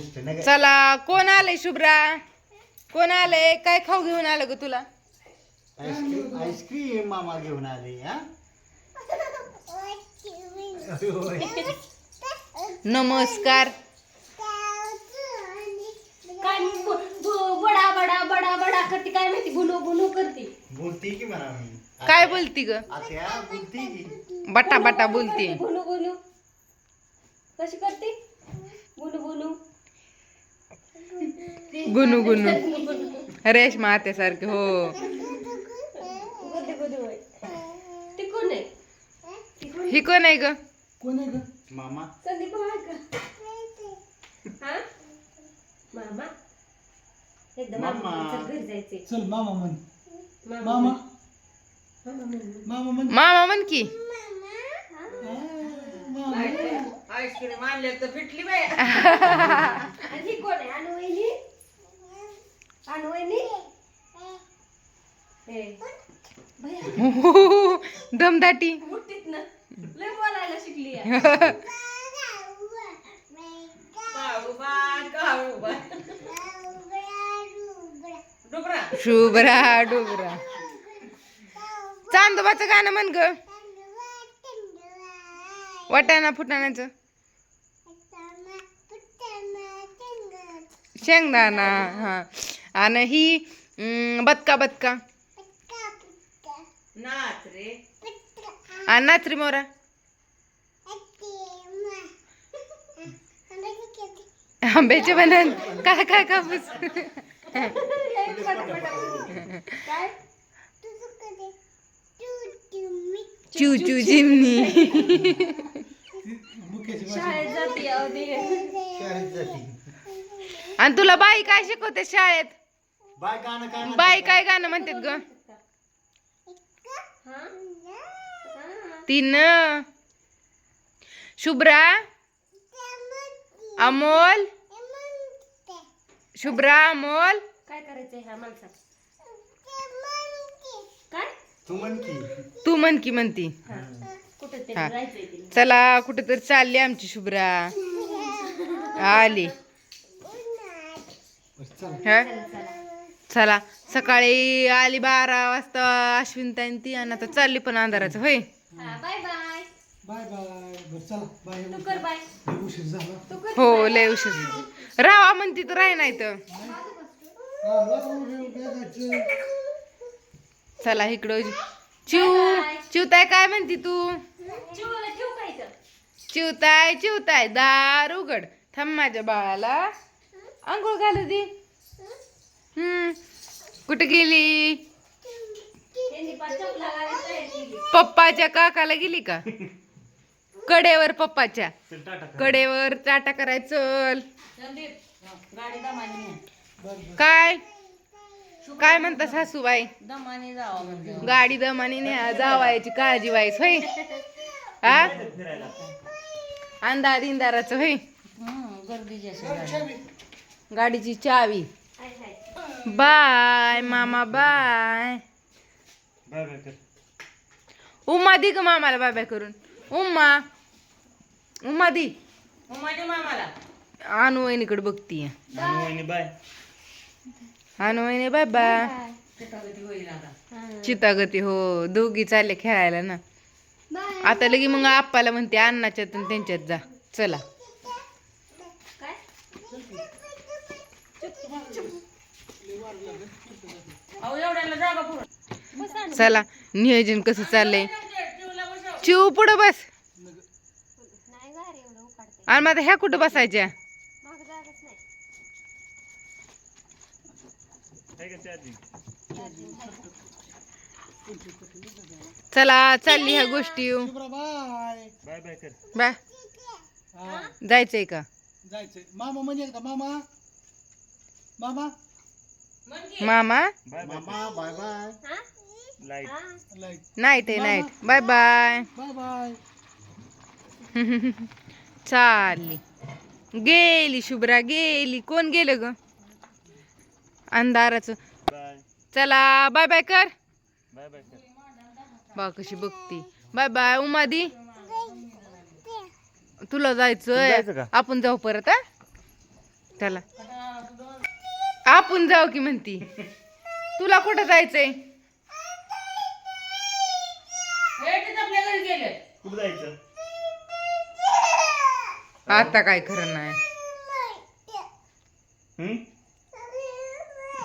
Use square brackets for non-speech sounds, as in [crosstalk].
नका चला कोण आलंय शुभ्रा? कोण आलंय? काय खाऊ घेऊन आलं ग तुला? आईस्क्रीम आईस्क्रीम मामा घेऊन आले हा? होय. नमस्कार. काय ब- ब- बडा बडा बडा बडा करते? काय माहिती? गुलू गुलू करते. बोलते की म्हणा मी? काय बोलती ग? आत्या बोलते की? बटा बटा बोलती. कशी करते गुलू गुलू गुनू गुनू. रेशमा आत्यासारखे हो. कोण आहे कोण ही कोण आहे ग? मामा. संदीप भाऊ आहे का हा? मामा? एकदा मामा. मामा. चल घरी जायचे चल मामा म्हण. मामा मामा. मामा म्हण. मामा म्हण. मामा म्हण की. आईस्क्रीम आणले तर फिटली [laughs] आणि ही कोण आहे वहिनी अनु वहिनी हे भैया दमदाटी. लय बोलायला शिकली शुभ्रा डुबरा. चांदोबाचं गाणं म्हण ग. वाटाणा फुटाण्याचं शेंगदाणा हा. आणि ही बदका बदका. नाच रे. आणि मोरा. आंब्याचे बनन काय काय कापूस चिव चिव चिमणी. आणि तुला बाई काय शिकवते शाळेत? बाय गाणं काय? बाई काय गाणं म्हणतात ग हा? हा. तीन शुभ्रा अमोल शुभ्रा अमोल काय करायचंय ह्या माणसात काय तू म्हण की तू म्हण की म्हणती. कुठं ते हा. जायचंय तिला चला कुठे तरी चालली आमची शुभ्रा [laughs] आली चल हा? चला सकाळी आली बारा वाजता अश्विन ताईन ती आणि आता चालली पण अंधाराचं होय? हा बाय बाय. Bye bye. बरं चला बाय तू कर बाय. लय उशीर झाला. तू कर हो लय उशीर राहा म्हणती तर राही नाही तर. हा काय? चला इकडं चिव चिवताय काय म्हणती तू? चिवताय चिवताय दार उघड. थांब माझ्या बाळाला. आंघोळ घालू दे. हम्म. कुठे गेली. पप्पाच्या काकाला गेली का? कडेवर पप्पाच्या. कडेवर चाटा कराय चल. संदीप गाडी दमाने काय? काय म्हणता सासूबाई? म्हणजे गाडी दमाने न्या जावायची काळजी वाईस होय? हा? अंधार इंदाराचं होय. गाडीची चावी. बाय मामा बाय बाय बाय कर उम्मा दी ग मामाला बाय बाय करून. उम्मा उम्मा दी माझ्या मामाला. अनु वहिनीकडे बघतीय. आणि वहिनी बाय अनु वहिनी बाय बाय चितागती हो. दोघी चालले खेळायला ना. बाय आता लगी मग आप्पाला म्हणते अण्णाच्यात आणि त्यांच्यात जा. चला. चला नियोजन कसं चाललंय? चिव पुढं बस. नाही गा रे एवढं उकाडते आणि मग आता ह्या कुठं बसायच्या? माग जागाच नाही चला चालली ह्या गोष्टी. बाय. हा जायचंय का? जायचंय. मामा म्हणजे एकदा मामा. मामा? मामा? मामा बाय बाय. हा? लाइट हा? लाइट नाईट आहे night bye bye bye bye चालली. गेली शुभ्रा गेली. कोण गेलं ग? अंधाराचं. चला बाय बाय कर. बाय बाय कर. बा कशी बघती. बाय बाय उमादी. तुला जायचंय? आपण जाऊ परत हा? त्याला आपण जाऊ की म्हणती. तुला कुठं जायचंय? कुठं जायचं? आता काय खरं नाही. हम्म